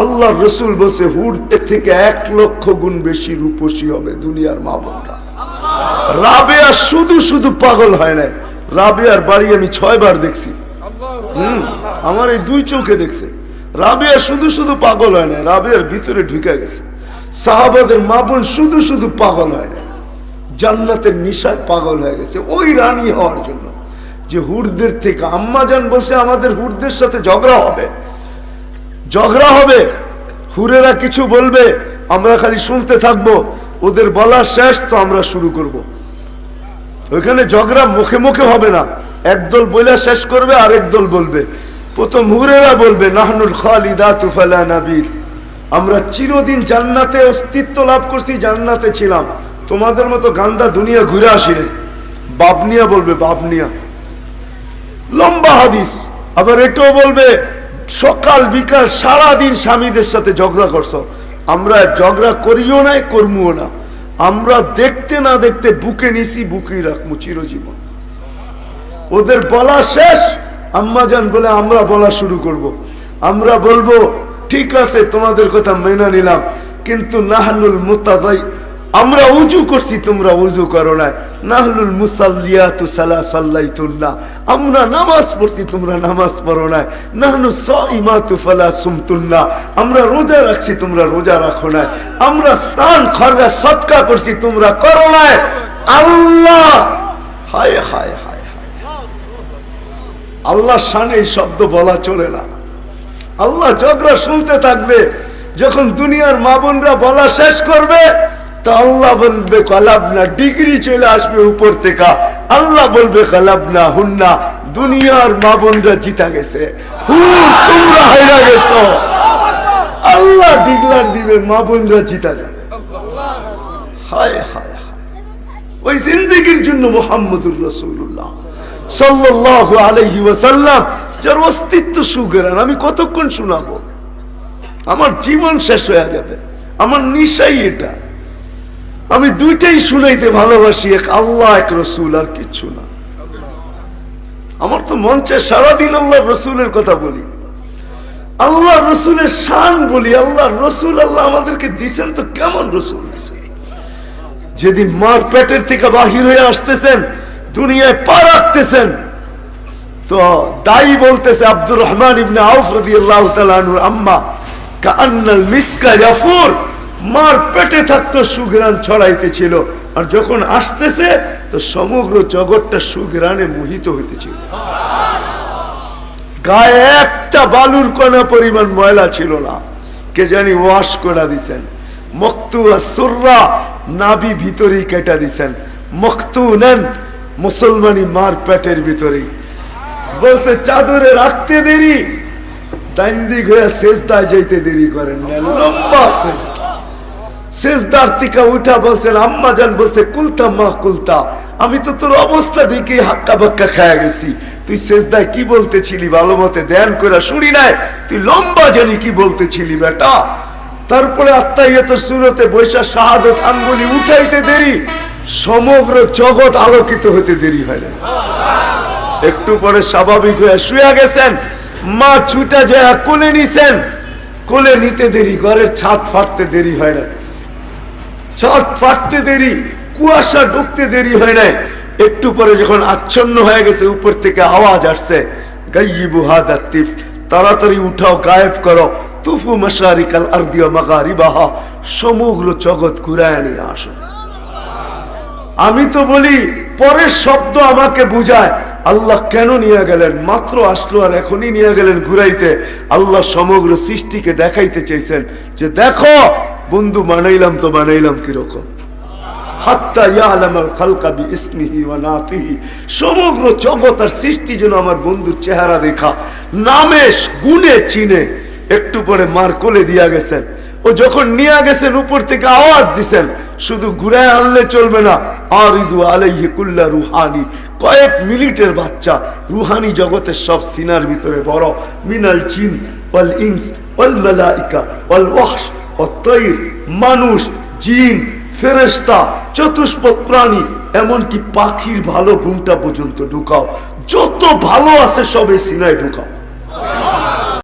আল্লাহ রসুল বসে হুড়তে থেকে এক লক্ষ গুণ বেশি রূপসী হবে দুনিয়ার মা বোনরা। রাবেয়া শুধু শুধু পাগল হয় নাই। রাবেয়ার বাড়ি আমি ছয়বার দেখছি। হুম, আমার এই দুই চোখে দেখছে। রাবেয়া শুধু শুধু পাগল হয় না রাবেয়ার ভিতরে ঢুকে গেছে। সাহাবাদের মা বোন শুধু শুধু পাগল হয় না জান্নাতের নিশায় পাগল হয়ে গেছে, ওই রানী হওয়ার জন্য। যে হুরদের থেকে আম্মা জান বসে আমাদের হুরদের সাথে ঝগড়া হবে। ঝগড়া হবে, হুরেরা কিছু বলবে, আমরা খালি শুনতে থাকব, ওদের বলা শেষ তো আমরা শুরু করব। ওইখানে ঝগড়া মুখে মুখে হবে না, একদল বইলা শেষ করবে আর দল বলবে। প্রথম হুরেরা বলবে, নাহনুল খালিদা তুফালা নাবিল। আমরা চিরদিন জান্নাতে অস্তিত্ব লাভ করছি, জান্নাতে ছিলাম। তোমাদের মতো গান্দা দুনিয়া ঘুরে আসি রে বাবনিয়া বলবে বাবনিয়া লম্বা হাদিস। আবার এটাও বলবে সকাল, বিকাল, সারাদিন স্বামীদের সাথে ঝগড়া করছ। আমরা ঝগড়া করিও নাই করমুও না। আমরা দেখতে না দেখতে বুকে নিছি, বুকেই রাখব চিরজীবন। ওদের বলা শেষ। আম্মাজান বলে, আমরা বলা শুরু করব। আমরা বলব, ঠিক আছে, তোমাদের কথা মেনে নিলাম, কিন্তু নাহানুল মুতাদাই আমরা উজু করছি, তোমরা উজু করো না নাহলুল আমরা নামাজ পড়ছি, তোমরা নামাজ পড়ো আমরা রোজা রাখছি, তোমরা রোজা রাখো না আমরা সান করছি, তোমরা করো না আল্লাহ! হায় হায় হায়। আল্লাহ শানে এই শব্দ বলা চলে না। আল্লাহ ঝগড়া শুনতে থাকবে, যখন দুনিয়ার মা বোনরা বলা শেষ করবে তা আল্লাহ বলবে, কলাবনা ডিগ্রি চলে আসবে উপর থেকে। আল্লাহ বলবে, কলাবনা হুন্না, দুনিয়ার মা বোনরা জিতা গেছে। তোমরা হাইরা গেছো। আল্লাহ ডিগলার দিবে, মা বোনরা জিতা যাবে। হায় হায় ওই জিন্দিগির জন্য মোহাম্মদুর রসুল্লাহ সাল্লাল্লাহু আলাইহি ওয়াসাল্লাম যার অস্তিত্ব সুগেরান, আমি কতক্ষণ শোনাবো? আমার জীবন শেষ হয়ে যাবে। আমার নিশাই এটা। আমি দুইটাই শুনাইতে ভালোবাসি, এক আল্লাহ, এক রসুল, আর কিচ্ছু না। আমার তো মঞ্চে সারাদিন আল্লাহ রসুলের কথা বলি। আল্লাহ রসুলের শান বলি, আল্লাহ রসুল, আল্লাহ আমাদেরকে দিছেন তো কেমন রসুল দিছে? যেদিন মার পেটের থেকে বাহির হয়ে আসতেছেন, দুনিয়ায় পা রাখতেছেন, তো দায়ী বলতেছে আব্দুর রহমান ইবনে আউফ রাদিয়াল্লাহু তাআলা আনহুর আম্মা কান্নাল মিসকা ইয়াফুর। মার পেটে থাকতো সুঘ্রাণ ছড়াইতেছিল। আর যখন আসতেছে, তো সমগ্র জগৎটা সুঘ্রাণে মোহিত হইতেছিল। গায়ে একটা বালুর কণা পরিমাণ ময়লা ছিল না। কে জানি ওয়াশ করে দিছেন। মক্তু সুররা নাবি ভিতরেই কেটা দিছেন। মক্তু নেন মুসলমানি মার পেটের ভিতরেই। বলছে, চাদরে রাখতে দেরি দান্দিক হয়ে শেষদায় যেতে দেরি করেন লম্বা শেষদা শেষদার থেকে উঠা বলছেন আম্মা জান বলছে, কুলতা মা কুলতা, আমি তো তোর অবস্থা দেখে হাক্কা বাক্কা খায়া গেছি। তুই শেষদায় কি বলতেছিলি ভালো মতে? ধ্যান করে শুনি নাই। তুই লম্বা জানি কি বলতেছিলি, বেটা? তারপরে আত্মাইয়ত সুরতে বৈশা শাহাদত আঙ্গুলি উঠাইতে দেরি, সমগ্র জগৎ আলোকিত হতে দেরি হয় না একটু পরে স্বাভাবিক হয়ে শুয়ে গেছেন, মা ছুটা যায় কোলে নিছেন। কোলে নিতে দেরি, ঘরের ছাদ ফাটতে দেরি হয় না ছাদ ফাটতে দেরি, কুয়াশা ঢুকতে দেরি হয় নাই। একটু পরে যখন আচ্ছন্ন হয়ে গেছে, উপর থেকে আওয়াজ আসছে তাড়াতাড়ি উঠাও, গায়েব করো। তুফু মশারিকাল আরদিয়া মাগারিবাহা, সমগ্র জগৎ ঘুরায় নিয়ে আসো। আমি তো বলি, পরের শব্দ আমাকে বুঝায়। আল্লাহ কেন নিয়ে গেলেন? মাত্র আসলো আর এখনই নিয়ে গেলেন ঘুরাইতে। আল্লাহ সমগ্র সৃষ্টিকে দেখাইতে চাইছেন যে, দেখো বন্ধু বানাইলাম তো বানাইলাম কীরকম? সমগ্র জগৎ আর সৃষ্টি যেন আমার বন্ধুর চেহারা দেখা। চিনে। একটু পরে মার কোলে দিয়া গেছেন। ও যখন গেছেন, উপর থেকে আওয়াজ দিছেন। শুধু ঘুরায় আনলে চলবে না। আর ইদু আলাইহি কুল্লা রুহানি। কয়েক মিনিটের বাচ্চা। রুহানি জগতের সব সিনার ভিতরে বড়। মিনাল চিন ওয়াল ইনস ওয়াল মালাইকা ওয়াল ওয়াহশ। মানুষ, জিন ফেরেস্তা চতুষ্প প্রাণী, এমনকি পাখির ভালো গুণটা পর্যন্ত ঢুকাও। যত ভালো আছে সবে সিনায় ঢুকাও।